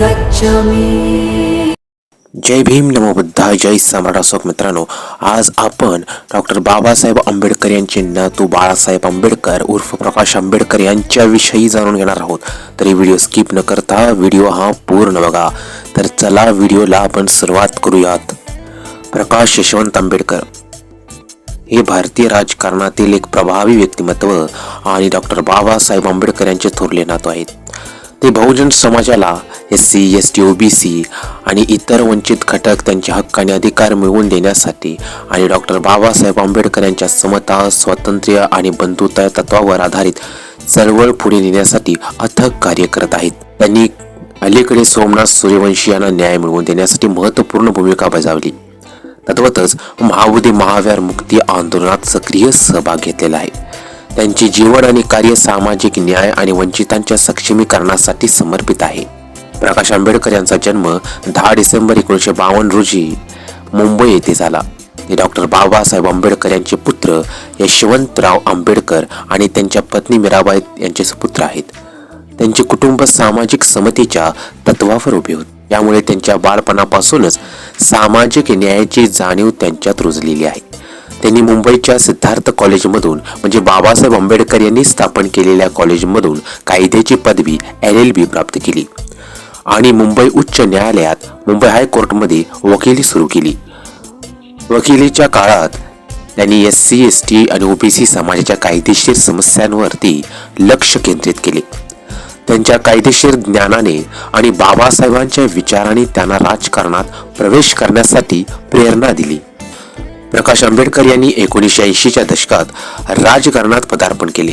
गच्छामि। जय भीम नमो बुद्धा जय सम्राट अशोक मित्रांनो. आज आपण डॉक्टर बाबासाहेब आंबेडकर यांचे नातू बाळासाहेब आंबेडकर उर्फ प्रकाश आंबेडकर यांच्याविषयी जाणून घेणार आहोत. तर ही व्हिडिओ स्किप न करता व्हिडिओ हा पूर्ण बघा. तर चला व्हिडिओला आपण सुरुवात करूयात. प्रकाश यशवंत आंबेडकर. हे भारतीय राजकारणातील एक प्रभावी व्यक्तिमत्व आणि डॉक्टर बाबासाहेब आंबेडकर यांचे थोरले नातू आहेत. ते बहुजन समाजाला S C S T O B C आणि इतर वंचित घटक त्यांचे हक्क आणि अधिकार मिळवून देण्यासाठी आणि डॉक्टर बाबासाहेब आंबेडकर यांच्या समता स्वातंत्र्य आणि बंधुता तत्वावर आधारित चळवळ पुढे नेण्यासाठी अथक कार्य करत आहेत. त्यांनी अलीकडे सोमनाथ सूर्यवंशी यांना न्याय मिळवून देण्यासाठी महत्त्वपूर्ण भूमिका बजावली. तद्वतच महाबोधी महाव्यार मुक्ती आंदोलनात सक्रिय सहभाग घेतलेला आहे. त्यांचे जीवन आणि कार्य सामाजिक न्याय आणि वंचितांच्या सक्षमीकरणासाठी समर्पित आहे. प्रकाश आंबेडकर यांचा जन्म दहा डिसेंबर एकोणीसशे बावन्न रोजी मुंबई येथे झाला. ते डॉक्टर बाबासाहेब आंबेडकर यांचे पुत्र यशवंतराव आंबेडकर आणि त्यांच्या पत्नी मीराबाई यांचे सुपुत्र आहेत. त्यांचे कुटुंब सामाजिक समतेच्या तत्वावर उभे होते. त्यामुळे त्यांच्या बालपणापासूनच सामाजिक न्यायाची जाणीव त्यांच्यात रुजलेली आहे. त्यांनी मुंबईच्या सिद्धार्थ कॉलेजमधून म्हणजे बाबासाहेब आंबेडकर यांनी स्थापन केलेल्या कॉलेजमधून कायद्याची पदवी एल एल बी प्राप्त केली आणि मुंबई उच्च न्यायालयात मुंबई हायकोर्टमध्ये वकिली सुरू केली. वकिलीच्या काळात त्यांनी एस सी एस टी आणि ओबीसी समाजाच्या कायदेशीर समस्यांवरती लक्ष केंद्रित केले. त्यांच्या कायदेशीर ज्ञानाने आणि बाबासाहेबांच्या विचाराने त्यांना राजकारणात प्रवेश करण्यासाठी प्रेरणा दिली. प्रकाश आंबेडकर यांनी एकोणीसशे ऐंशीच्या दशकात राजकारणात पदार्पण केले.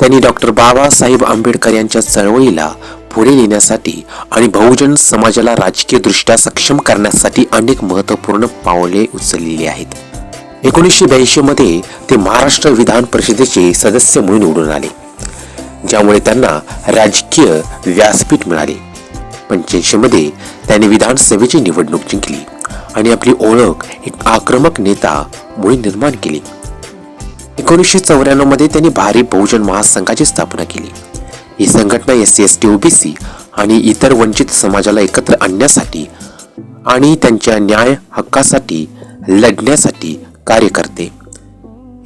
त्यांनी डॉक्टर बाबासाहेब आंबेडकर यांच्या चळवळीला पुढे नेण्यासाठी आणि बहुजन समाजाला राजकीयदृष्ट्या सक्षम करण्यासाठी अनेक महत्त्वपूर्ण पावले उचललेली आहेत. एकोणीसशे ब्याऐंशीमध्ये ते महाराष्ट्र विधान परिषदेचे सदस्य म्हणून निवडून आले. ज्यामुळे त्यांना राजकीय व्यासपीठ मिळाले. पंच्याऐंशीमध्ये त्याने त्यांनी विधानसभेची निवडणूक जिंकली आणि आपली ओळख एक आक्रमक नेता म्हणून निर्माण केली. एकोणीसशे चौऱ्याण्णवमध्ये त्यांनी भारी बहुजन महासंघाची स्थापना केली. ही संघटना S C S T OBC आणि इतर वंचित समाजाला एकत्र आणण्यासाठी आणि त्यांच्या न्याय हक्कासाठी लढण्यासाठी कार्य करते.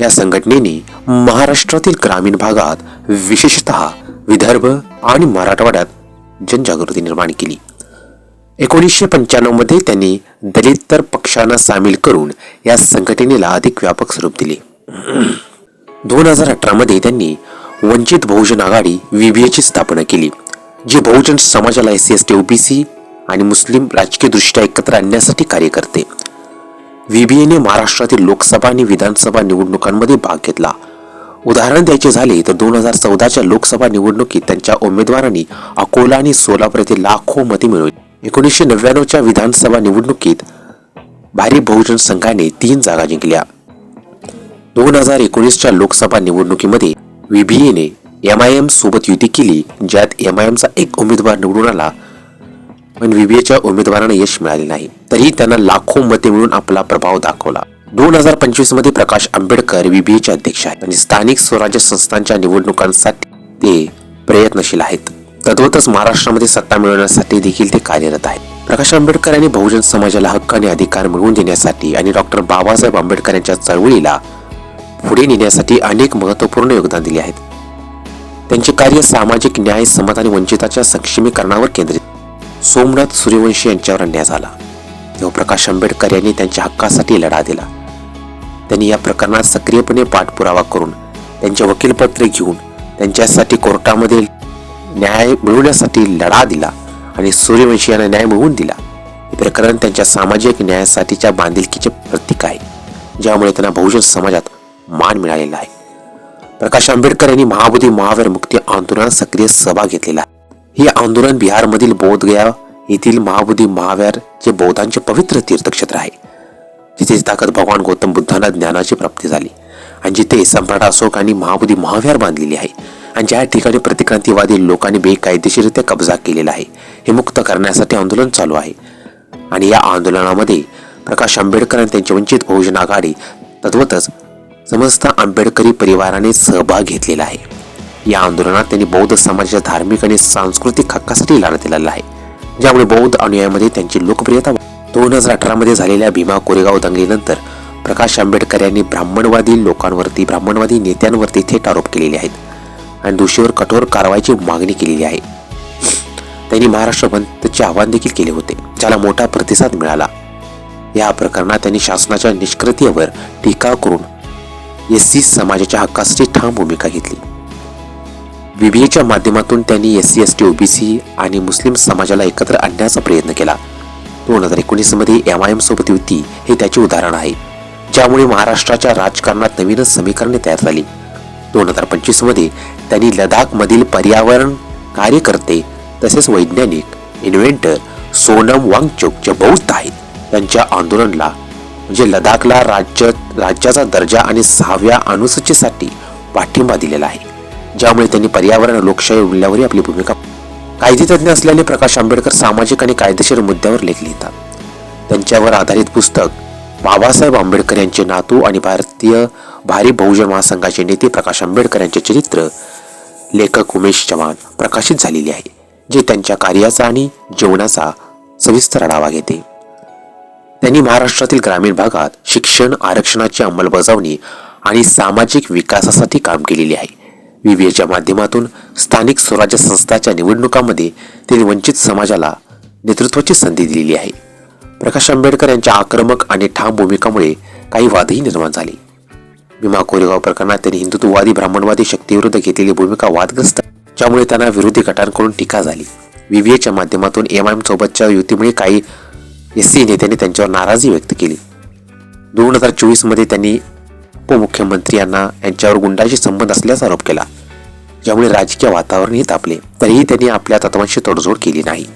या संघटनेने महाराष्ट्रातील ग्रामीण भागात विशेषतः विदर्भ आणि मराठवाड्यात जनजागृती निर्माण केली. एकोणीसशे पंच्याण्णवमध्ये त्यांनी दलितर पक्षांना सामील करून या संघटनेला अधिक व्यापक स्वरूप दिले. दोन हजार अठरामध्ये त्यांनी वंचित बहुजन आघाडी व्हीबीएची स्थापना केली जी बहुजन समाजाला S C S T OBC आणि मुस्लिम राजकीयदृष्ट्या एकत्र आणण्यासाठी कार्य करते. व्हीबीएने महाराष्ट्रातील लोकसभा आणि विधानसभा निवडणुकांमध्ये भाग घेतला. उदाहरण द्यायचे झाले तर दोन हजार चौदाच्या लोकसभा निवडणुकीत त्यांच्या उमेदवारांनी अकोला आणि सोलापूर येथे लाखो मते मिळवली. एकोणीसशे नव्याण्णवच्या विधानसभा निवडणुकीत भारी बहुजन संघाने तीन जागा जिंकल्या. दोन हजार एकोणीसच्या लोकसभा निवडणुकीमध्ये व्हीबीएने एम आय एम सोबत युती केली ज्यात एम आय एमचा एक उमेदवार निवडून आला. पण व्हीबीएच्या उमेदवारांना यश मिळाले नाही. तरी त्यांना लाखो मते मिळून आपला प्रभाव दाखवला. दोन हजार पंचवीसमध्ये प्रकाश आंबेडकर व्हीबीएचे अध्यक्ष आहेत आणि स्थानिक स्वराज्य संस्थांच्या निवडणुकांसाठी ते प्रयत्नशील आहेत. तद्वतच महाराष्ट्रामध्ये सत्ता मिळवण्यासाठी देखील ते कार्यरत आहेत. प्रकाश आंबेडकर यांनी बहुजन समाजाला हक्क आणि अधिकार मिळवून देण्यासाठी आणि डॉक्टर बाबासाहेब आंबेडकर यांच्या चळवळीला पुढे नेण्यासाठी अनेक महत्त्वपूर्ण योगदान दिले आहेत. त्यांचे कार्य सामाजिक न्याय समता आणि वंचिताच्या सक्षमीकरणावर केंद्रित. सोमनाथ सूर्यवंशी यांच्यावर अन्याय झाला. तेव्हा प्रकाश आंबेडकर यांनी त्यांच्या हक्कासाठी लढा दिला. त्यांनी या प्रकरणात सक्रियपणे पाठपुरावा करून त्यांचे वकीलपत्रे घेऊन त्यांच्यासाठी कोर्टामध्ये न्याय मिळवण्यासाठी लढा दिला आणि सूर्यवंशी यांना न्याय मिळवून दिला. हे प्रकरण त्यांच्या सामाजिक न्यायासाठीच्या बांधिलकीचे प्रतीक आहे ज्यामुळे त्यांना बहुजन समाजात मान मिळालेला आहे. प्रकाश आंबेडकर यांनी महाबोधी महावीर मुक्ती आंदोलनात सक्रिय सहभाग घेतलेला आहे. हे आंदोलन बिहारमधील बोधगया येथील महाबोधी महावीर जे बौद्धांचे पवित्र तीर्थक्षेत्र आहे. जिथे ताकद भगवान गौतम बुद्धांना ज्ञानाची प्राप्ती झाली. आणि जिथे सम्राट अशोक आणि महाबोधी महावीर बांधलेली आहे. आणि ज्या ठिकाणी प्रतिक्रांतीवादी लोकांनी बेकायदेशीरित्या कब्जा केलेला आहे हे मुक्त करण्यासाठी आंदोलन चालू आहे. आणि या आंदोलनामध्ये प्रकाश आंबेडकर आणि त्यांची वंचित बहुजन आघाडी तद्वतच समस्त आंबेडकरी परिवाराने सहभाग घेतलेला आहे. या आंदोलनात त्यांनी बौद्ध समाजाच्या धार्मिक आणि सांस्कृतिक हक्कासाठी लढा दिलेला आहे. ज्यामुळे बौद्ध अनुयायामध्ये त्यांची लोकप्रियता दोन हजार अठरामध्ये झालेल्या भीमा कोरेगाव दंगलीनंतर प्रकाश आंबेडकर यांनी ब्राह्मणवादी लोकांवरती ब्राह्मणवादी नेत्यांवरती थेट आरोप केलेले आहेत आणि दोषीवर कठोर कारवाईची मागणी केलेली आहे. त्यांनी महाराष्ट्र बंदचे आवाहन देखील केले होते ज्याला मोठा प्रतिसाद मिळाला. या प्रकरणात त्यांनी शासनाच्या निष्क्रियतेवर टीका करून एस सी समाजाच्या हक्कासाठी ठाम भूमिका घेतली. बीबीएच्या माध्यमातून त्यांनी S C S T OBC आणि मुस्लिम समाजाला एकत्र आणण्याचा प्रयत्न केला. दोन हजार एकोणीसमध्ये एम आय एम सोबत युती हे त्याचे उदाहरण आहे ज्यामुळे महाराष्ट्राच्या राजकारणात नवीनच समीकरणे तयार झाली. दोन हजार पंचवीसमध्ये त्यांनी लडाखमधील पर्यावरण कार्यकर्ते तसेच वैज्ञानिक इन्व्हेंटर सोनम वांगचोक जे बौद्ध आहेत. त्यांच्या आंदोलनाला म्हणजे लडाखला राज्य राज्याचा दर्जा आणि सहाव्या अनुसूचीसाठी पाठिंबा दिलेला आहे ज्यामुळे त्यांनी पर्यावरण लोकशाही मूल्यावरही आपली भूमिका कायदेतज्ञ असल्याने प्रकाश आंबेडकर सामाजिक आणि कायदेशीर मुद्द्यावर लेख लिहितात. त्यांच्यावर आधारित पुस्तक बाबासाहेब आंबेडकर यांचे नातू आणि भारतीय भारी बहुजन महासंघाचे नेते प्रकाश आंबेडकर यांचे चरित्र लेखक उमेश चव्हाण प्रकाशित झालेले आहे जे त्यांच्या कार्याचा आणि जीवनाचा सविस्तर आढावा घेते. त्यांनी महाराष्ट्रातील ग्रामीण भागात शिक्षण आरक्षणाची अंमलबजावणी आणि सामाजिक विकासासाठी काम केलेले आहे. विविएच्या माध्यमातून स्थानिक स्वराज्य संस्थाच्या निवडणुकांमध्ये त्यांनी वंचित समाजाला नेतृत्वाची संधी दिलेली आहे. प्रकाश आंबेडकर यांच्या आक्रमक आणि ठाम भूमिकामुळे काही वादही निर्माण झाले. भीमा कोरेगाव प्रकरणात त्यांनी हिंदुत्ववादी ब्राह्मणवादी शक्तीविरुद्ध घेतलेली भूमिका वादग्रस्त ज्यामुळे त्यांना विरोधी गटांकडून टीका झाली. विविएच्या माध्यमातून एम आय सोबतच्या युतीमुळे काही एस सी नेत्यांनी त्यांच्यावर नाराजी व्यक्त केली. दोन हजार चोवीसमध्ये त्यांनी उपमुख्यमंत्री यांना यांच्यावर गुंडाशी संबंध असल्याचा आरोप केला. ज्यामुळे राजकीय वातावरणही तापले तरीही त्यांनी आपल्या तत्वांशी तडजोड केली नाही.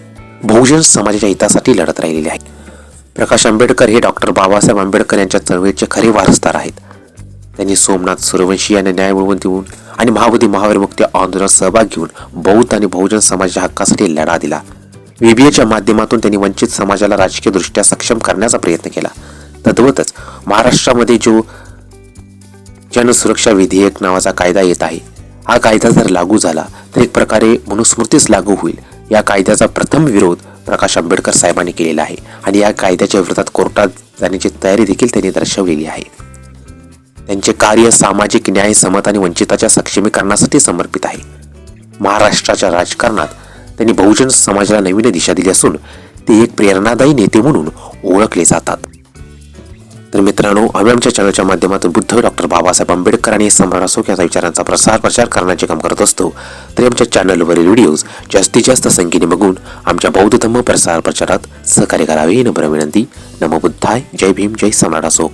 बहुजन समाजाच्या हितासाठी लढत राहिलेले आहे. प्रकाश आंबेडकर हे डॉक्टर बाबासाहेब आंबेडकर यांच्या चळवळीचे खरे वारसदार आहेत. त्यांनी सोमनाथ सूर्यवंशी यांना न्याय मिळवून देऊन आणि महाबोधी महावीर मुक्ती आंदोलनात सहभाग घेऊन बौद्ध आणि बहुजन समाजाच्या हक्कासाठी लढा दिला. व्हीबीएच्या माध्यमातून त्यांनी वंचित समाजाला राजकीयदृष्ट्या सक्षम करण्याचा प्रयत्न केला. तद्वतच महाराष्ट्रामध्ये जो जनसुरक्षा विधेयक नावाचा कायदा येत आहे हा कायदा जर लागू झाला तर एक प्रकारे मनुस्मृतीच लागू होईल. या कायद्याचा प्रथम विरोध प्रकाश आंबेडकर साहेबांनी केलेला आहे आणि या कायद्याच्या विरोधात कोर्टात जाण्याची तयारी देखील त्यांनी दर्शवलेली आहे. त्यांचे कार्य सामाजिक न्याय समता आणि वंचिताच्या सक्षमीकरणासाठी समर्पित आहे. महाराष्ट्राच्या राजकारणात त्यांनी बहुजन समाजाला नवीन दिशा दिली असून ते एक प्रेरणादायी नेते म्हणून ओळखले जातात. तर मित्रांनो आम्ही आमच्या चॅनलच्या माध्यमातून बुद्ध डॉक्टर बाबासाहेब आंबेडकर आणि सम्राट असो या विचारांचा प्रसार प्रचार करण्याचे काम करत असतो. तरी आमच्या चॅनलवरील व्हिडिओज जास्तीत जास्त संख्येने बघून आमच्या बौद्ध धम्म प्रसार प्रचारात सहकार्य करावे. ही नम्र विनंती. नमो बुद्धाय. जय भीम. जय सम्राट असो